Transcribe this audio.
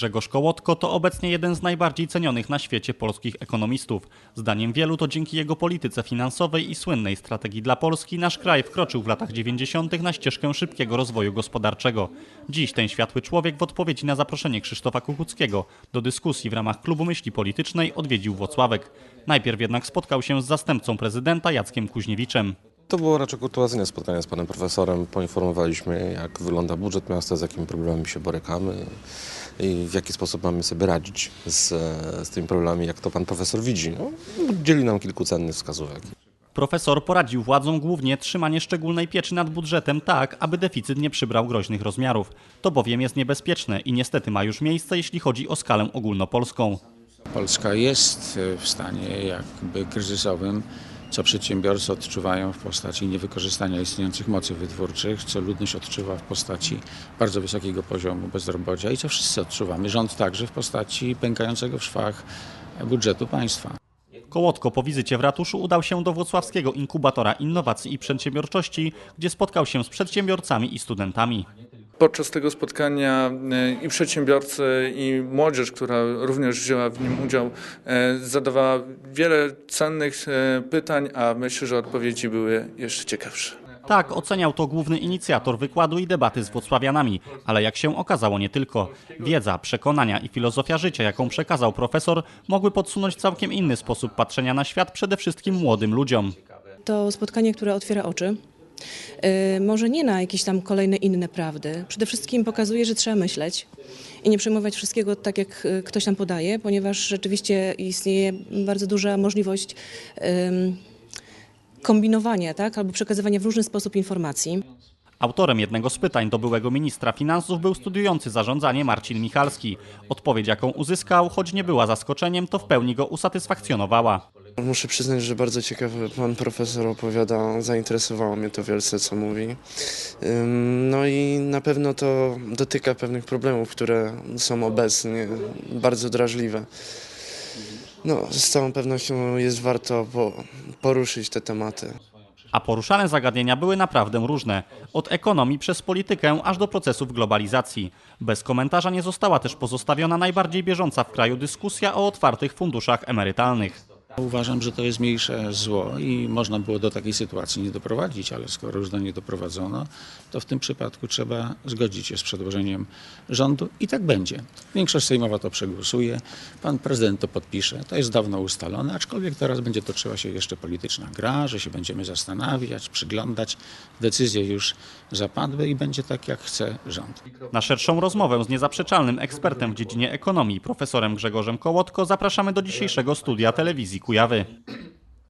Grzegorz Kołotko to obecnie jeden z najbardziej cenionych na świecie polskich ekonomistów. Zdaniem wielu to dzięki jego polityce finansowej i słynnej strategii dla Polski nasz kraj wkroczył w latach 90. na ścieżkę szybkiego rozwoju gospodarczego. Dziś ten światły człowiek w odpowiedzi na zaproszenie Krzysztofa Kukuckiego do dyskusji w ramach Klubu Myśli Politycznej odwiedził Włocławek. Najpierw jednak spotkał się z zastępcą prezydenta Jackiem Kuźniewiczem. To było raczej kurtuazyjne spotkanie z panem profesorem. Poinformowaliśmy, jak wygląda budżet miasta, z jakimi problemami się borykamy i w jaki sposób mamy sobie radzić z, z tymi problemami, jak to pan profesor widzi. No, nam kilku cennych wskazówek. Profesor poradził władzom głównie trzymanie szczególnej pieczy nad budżetem tak, aby deficyt nie przybrał groźnych rozmiarów. To bowiem jest niebezpieczne i niestety ma już miejsce, jeśli chodzi o skalę ogólnopolską. Polska jest w stanie jakby kryzysowym, co przedsiębiorcy odczuwają w postaci niewykorzystania istniejących mocy wytwórczych, co ludność odczuwa w postaci bardzo wysokiego poziomu bezrobocia i co wszyscy odczuwamy, rząd także w postaci pękającego w szwach budżetu państwa. Kołotko po wizycie w ratuszu udał się do włocławskiego inkubatora innowacji i przedsiębiorczości, gdzie spotkał się z przedsiębiorcami i studentami. Podczas tego spotkania e, i przedsiębiorcy, i młodzież, która również wzięła w nim udział, e, zadawała wiele cennych e, pytań, a myślę, że odpowiedzi były jeszcze ciekawsze. Tak, oceniał to główny inicjator wykładu i debaty z włocławianami, ale jak się okazało nie tylko. Wiedza, przekonania i filozofia życia, jaką przekazał profesor, mogły podsunąć całkiem inny sposób patrzenia na świat przede wszystkim młodym ludziom. To spotkanie, które otwiera oczy. Yy, może nie na jakieś tam kolejne inne prawdy. Przede wszystkim pokazuje, że trzeba myśleć i nie przyjmować wszystkiego tak, jak y, ktoś nam podaje, ponieważ rzeczywiście istnieje bardzo duża możliwość kombinowania, tak, albo przekazywania w różny sposób informacji. Autorem jednego z pytań do byłego ministra finansów był studiujący zarządzanie Marcin Michalski. Odpowiedź, jaką uzyskał, choć nie była zaskoczeniem, to w pełni go usatysfakcjonowała. Muszę przyznać, że bardzo ciekawy pan profesor opowiada, zainteresowało mnie to wielce, co mówi. No i na pewno to dotyka pewnych problemów, które są obecnie bardzo drażliwe. No, z całą pewnością jest warto po, poruszyć te tematy. A poruszane zagadnienia były naprawdę różne. Od ekonomii przez politykę aż do procesów globalizacji. Bez komentarza nie została też pozostawiona najbardziej bieżąca w kraju dyskusja o otwartych funduszach emerytalnych. Uważam, że to jest mniejsze zło i można było do takiej sytuacji nie doprowadzić, ale skoro już do niej doprowadzono, to w tym przypadku trzeba zgodzić się z przedłożeniem rządu i tak będzie. Większość sejmowa to przegłosuje, pan prezydent to podpisze, to jest dawno ustalone, aczkolwiek teraz będzie toczyła się jeszcze polityczna gra, że się będziemy zastanawiać, przyglądać. Decyzje już zapadły i będzie tak, jak chce rząd. Na szerszą rozmowę z niezaprzeczalnym ekspertem w dziedzinie ekonomii, profesorem Grzegorzem Kołotko, zapraszamy do dzisiejszego studia telewizji коя ве?